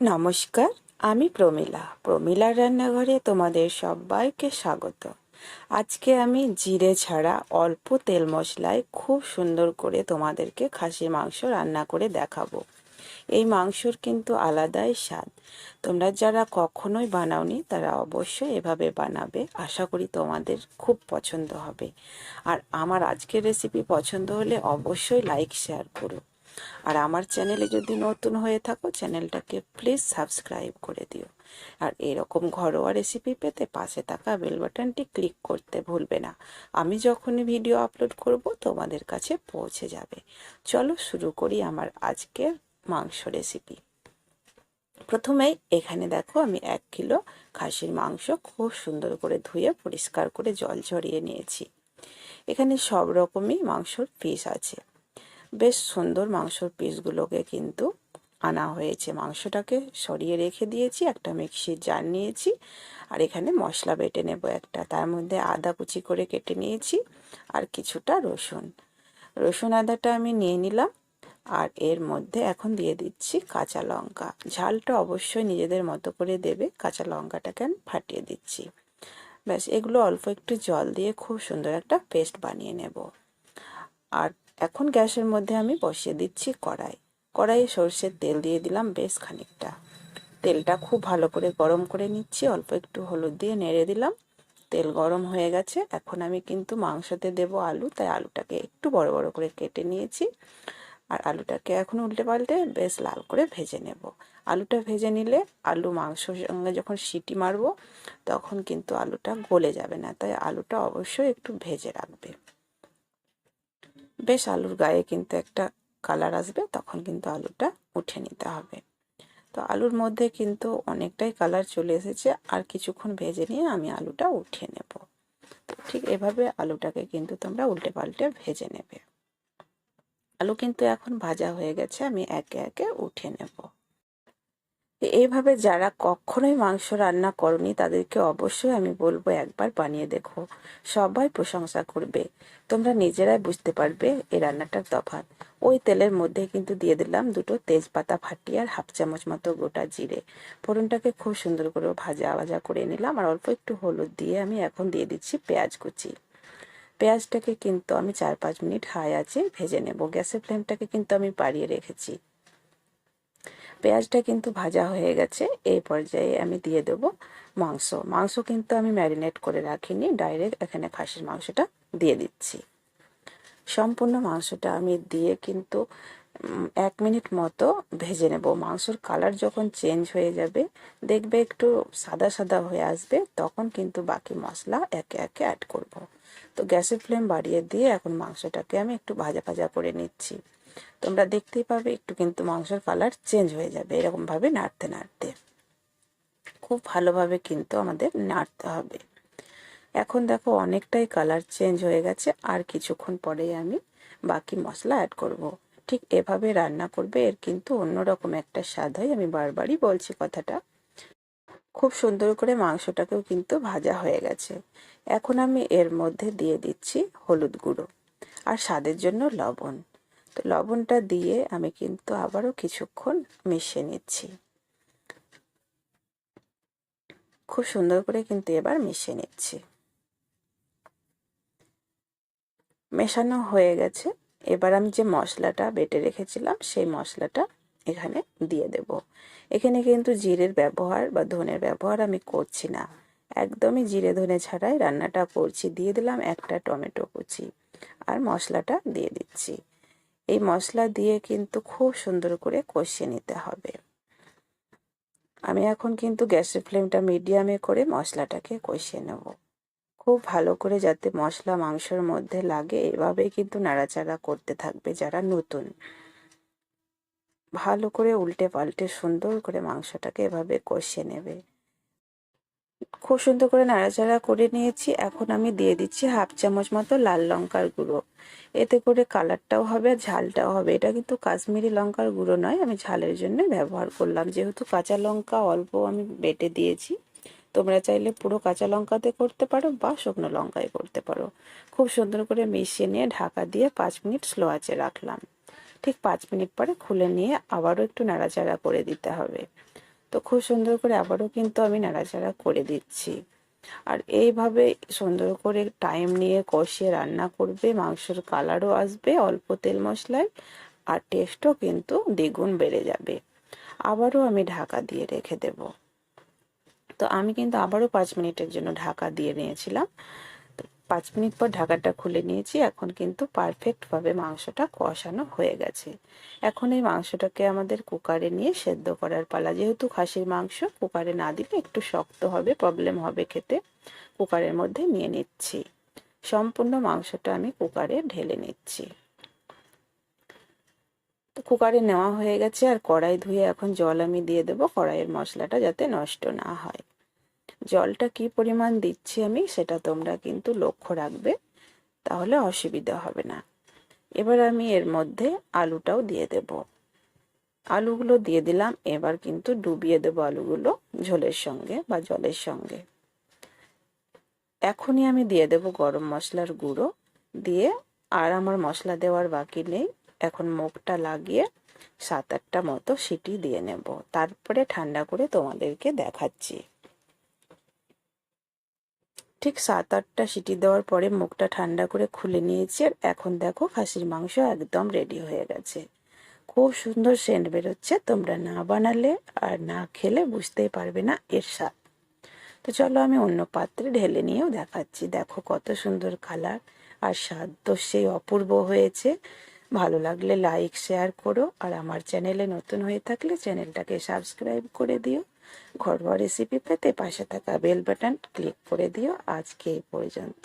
নমস্কার, আমি প্রমীলা। প্রমীলার রান্নাঘরে তোমাদের সবাইকে স্বাগত। আজকে আমি জিরে ছাড়া অল্প তেল মশলায় খুব সুন্দর করে তোমাদেরকে খাসির মাংস রান্না করে দেখাবো। এই মাংসর কিন্তু আলাদাই স্বাদ। তোমরা যারা কখনোই বানাওনি, তারা অবশ্যই এভাবে বানাবে। আশা করি তোমাদের খুব পছন্দ হবে। আর আমার আজকের রেসিপি পছন্দ হলে অবশ্যই লাইক শেয়ার করো। আর আমার চ্যানেলে যদি নতুন হয়ে থাকো, চ্যানেলটাকে প্লিজ সাবস্ক্রাইব করে দিও। আর এরকম ঘরোয়া রেসিপি পেতে পাশে থাকা বেল বাটনটি ক্লিক করতে ভুলবে না। আমি যখনই ভিডিও আপলোড করব, তোমাদের কাছে পৌঁছে যাবে। চলো শুরু করি আমার আজকের মাংস রেসিপি প্রথমেই এখানে দেখো, আমি এক কিলো খাসির মাংস খুব সুন্দর করে ধুয়ে পরিষ্কার করে জল ঝরিয়ে নিয়েছি। এখানে সব রকমই মাংসর পিস আছে। বেশ সুন্দর মাংসর পিসগুলোকে কিন্তু আনা হয়েছে। মাংসটাকে সরিয়ে রেখে দিয়েছি, একটা মিক্সির জার নিয়েছি আর এখানে মশলা বেটে নেব একটা। তার মধ্যে আদা কুচি করে কেটে নিয়েছি আর কিছুটা রসুন। রসুন আদাটা আমি নিয়ে নিলাম আর এর মধ্যে এখন দিয়ে দিচ্ছি কাঁচা লঙ্কা। ঝালটা অবশ্যই নিজেদের মতো করে দেবে, কাঁচা লঙ্কাটাকে আমি ফাটিয়ে দিচ্ছি। ব্যাস, এগুলো অল্প একটু জল দিয়ে খুব সুন্দর একটা পেস্ট বানিয়ে নেব। আর এখন গ্যাসের মধ্যে আমি বসিয়ে দিচ্ছি কড়াই। কড়াইয়ে সর্ষের তেল দিয়ে দিলাম বেশ খানিকটা। তেলটা খুব ভালো করে গরম করে নিচ্ছি, অল্প একটু হলুদ দিয়ে নেড়ে দিলাম। তেল গরম হয়ে গেছে, এখন আমি কিন্তু মাংসতে দেব আলু, তাই আলুটাকে একটু বড় বড় করে কেটে নিয়েছি। আর আলুটাকে এখন উল্টে পাল্টে বেশ লাল করে ভেজে নেব। আলুটা ভেজে নিলে আলু মাংসর সঙ্গে যখন সিটি মারবো, তখন কিন্তু আলুটা গলে যাবে না, তাই আলুটা অবশ্যই একটু ভেজে রাখবে। বেশ আলুর গায়ে কিন্তু একটা কালার আসবে, তখন কিন্তু আলুটা উঠে নিতে হবে। তো আলুর মধ্যে কিন্তু অনেকটাই কালার চলে এসেছে, আর কিছুক্ষণ ভেজে নিয়ে আমি আলুটা উঠিয়ে নেব। ঠিক এভাবে আলুটাকে কিন্তু তোমরা উল্টে পাল্টে ভেজে নেবে। আলু কিন্তু এখন ভাজা হয়ে গেছে, আমি একে একে উঠিয়ে নেব। এইভাবে যারা কখনোই মাংস রান্না করনি, তাদেরকে অবশ্যই আমি বলব একবার বানিয়ে দেখো। সবাই প্রশংসা করবে। তোমরা নিজেরাই বুঝতে পারবে এই রান্নাটার তফাৎ। ওই তেলের মধ্যে কিন্তু দিয়ে দিলাম দুটো তেজপাতা ফাটিয়ে আর হাফ চামচ মতো গোটা জিরে। ফোড়নটাকে খুব সুন্দর করে ভাজা ভাজা করে নিলাম আর অল্প একটু হলুদ দিয়ে আমি এখন দিয়ে দিচ্ছি পেঁয়াজ কুচি। পেঁয়াজটাকে কিন্তু আমি চার পাঁচ মিনিট হাই আছে ভেজে নেব। গ্যাসের ফ্লেমটাকে কিন্তু আমি বাড়িয়ে রেখেছি। পেঁয়াজটা কিন্তু ভাজা হয়ে গেছে। এই পর্যায়ে আমি দিয়ে দেব মাংস। মাংস কিন্তু আমি ম্যারিনেট করে রাখিনি। ডাইরেক্ট এখানে খাসির মাংসটা দিয়ে দিচ্ছি। সম্পূর্ণ মাংসটা আমি দিয়ে কিন্তু এক মিনিট মতো ভেজে নেব। মাংসর কালার যখন চেঞ্জ হয়ে যাবে, দেখবে একটু সাদা সাদা হয়ে আসবে, তখন কিন্তু বাকি মশলা একে একে অ্যাড করব। তো গ্যাসের ফ্লেম বাড়িয়ে দিয়ে এখন মাংসটাকে আমি একটু ভাজা ভাজা করে নিচ্ছি। তোমরা দেখতেই পাবে একটু কিন্তু মাংসের কালার চেঞ্জ হয়ে যাবে। এরকমভাবে নাড়তে নাড়তে। খুব ভালোভাবে কিন্তু আমাদের নাড়তে হবে। এখন দেখো অনেকটাই কালার চেঞ্জ হয়ে গেছে, আর কিছুক্ষণ পরেই আমি বাকি মশলা অ্যাড করব। ঠিক এভাবে রান্না করবে, এর কিন্তু অন্যরকম একটা স্বাদ হয় আমি বারবারই বলছি কথাটা। খুব সুন্দর করে মাংসটাকেও কিন্তু ভাজা হয়ে গেছে। এখন আমি এর মধ্যে দিয়ে দিচ্ছি হলুদ গুঁড়ো। আর স্বাদের জন্য লবণ। তো লবণটা দিয়ে আমি কিন্তু আবারও কিছুক্ষণ মিশিয়ে নিচ্ছি। খুব সুন্দর করে কিন্তু এবার মিশিয়ে নিচ্ছি। মেশানো হয়ে গেছে। এবার আমি যে মশলাটা বেটে রেখেছিলাম, সেই মশলাটা এখানে দিয়ে দেব। এখানে কিন্তু জিরের ব্যবহার বা ধনের ব্যবহার আমি করছি না। একদমই জিরে ধনে ছাড়াই রান্নাটা করছি। দিয়ে দিলাম একটা টমেটো কুচি। আর মশলাটা দিয়ে দিচ্ছি। এই মশলা দিয়ে কিন্তু খুব সুন্দর করে কষিয়ে নিতে হবে। আমি এখন কিন্তু গ্যাসের ফ্লেমটা মিডিয়ামে করে মশলাটাকে কষিয়ে নেব। খুব ভালো করে যাতে মশলা মাংসের মধ্যে লাগে, এভাবেই কিন্তু নাড়াচাড়া করতে থাকবে যারা নতুন। ভালো করে উল্টে পাল্টে সুন্দর করে মাংসটাকে এভাবে কষিয়ে নেবে। খুব সুন্দর করে নাড়াচাড়া করে নিয়েছি। এখন আমি দিয়ে দিচ্ছি হাফ চামচ মতো লাল লঙ্কার গুঁড়ো। এতে করে কালারটাও হবে আর ঝালটাও হবে। এটা কিন্তু কাশ্মীরি লঙ্কার গুঁড়ো নয়, আমি ঝালের জন্য ব্যবহার করলাম। যেহেতু কাঁচা লঙ্কা অল্প আমি বেটে দিয়েছি, তোমরা চাইলে পুরো কাঁচা লঙ্কাতে করতে পারো বা শুকনো লঙ্কায় করতে পারো। খুব সুন্দর করে মিশিয়ে নিয়ে ঢাকা দিয়ে পাঁচ মিনিট স্লো আঁচে রাখলাম। ঠিক পাঁচ মিনিট পরে খুলে নিয়ে আবারও একটু নাড়াচাড়া করে দিতে হবে। তো খুব সুন্দর করে আবারও কিন্তু আমি নাড়াচাড়া করে দিচ্ছি। আর এইভাবে সুন্দর করে টাইম নিয়ে কষিয়ে রান্না করবে, মাংসের কালারও আসবে, অল্প তেল মশলায়, আর টেস্টও কিন্তু দ্বিগুণ বেড়ে যাবে। আবারও আমি ঢাকা দিয়ে রেখে দেব। তো আমি কিন্তু আবারও পাঁচ মিনিটের জন্য ঢাকা দিয়ে নিয়েছিলাম। পাঁচ মিনিট পর ঢাকাটা খুলে নিয়েছি। এখন কিন্তু পারফেক্টভাবে মাংসটা কষানো হয়ে গেছে। এখন এই মাংসটাকে আমাদের কুকারে নিয়ে সেদ্ধ করার পালা। যেহেতু খাসির মাংস, কুকারে না দিলে একটু শক্ত হবে প্রবলেম হবে খেতে। কুকারের মধ্যে নিয়ে নিচ্ছি। সম্পূর্ণ মাংসটা আমি কুকারে ঢেলে নিচ্ছি। তো কুকারে নেওয়া হয়ে গেছে আর কড়াই ধুয়ে এখন জল আমি দিয়ে দেবো। কড়াইয়ের মশলাটা যাতে নষ্ট না হয়। জলটা কি পরিমাণ দিচ্ছি আমি সেটা তোমরা কিন্তু লক্ষ্য রাখবে, তাহলে অসুবিধা হবে না। এবার আমি এর মধ্যে আলুটাও দিয়ে দেব। আলুগুলো দিয়ে দিলাম, এবার কিন্তু ডুবিয়ে দেবো আলুগুলো ঝোলের সঙ্গে বা জলের সঙ্গে। এখনই আমি দিয়ে দেব গরম মশলার গুঁড়ো, দিয়ে আর আমার মশলা দেওয়ার বাকি নেই। এখন মুখটা লাগিয়ে সাত আটটা মতো সিটি দিয়ে নেব। তারপরে ঠান্ডা করে তোমাদেরকে দেখাচ্ছি। ঠিক সাত আটটা সিটি দেওয়ার পরে মুখটা ঠান্ডা করে খুলে নিয়েছি আর এখন দেখো খাসির মাংস একদম রেডি হয়ে গেছে। খুব সুন্দর সেন্ট বেরোচ্ছে, তোমরা না বানালে আর না খেলে বুঝতেই পারবে না এর স্বাদ। তো চলো আমি অন্য পাত্রে ঢেলে নিয়েও দেখাচ্ছি। দেখো কত সুন্দর কালার আর স্বাদ তো সেই অপূর্ব হয়েছে। ভালো লাগলে লাইক শেয়ার করো আর আমার চ্যানেলে নতুন হয়ে থাকলে চ্যানেলটাকে সাবস্ক্রাইব করে দিও। ঘরোয়া রেসিপি পেতে পাশে থাকা বেল বাটন ক্লিক করে দিও আজকে এই পর্যন্ত।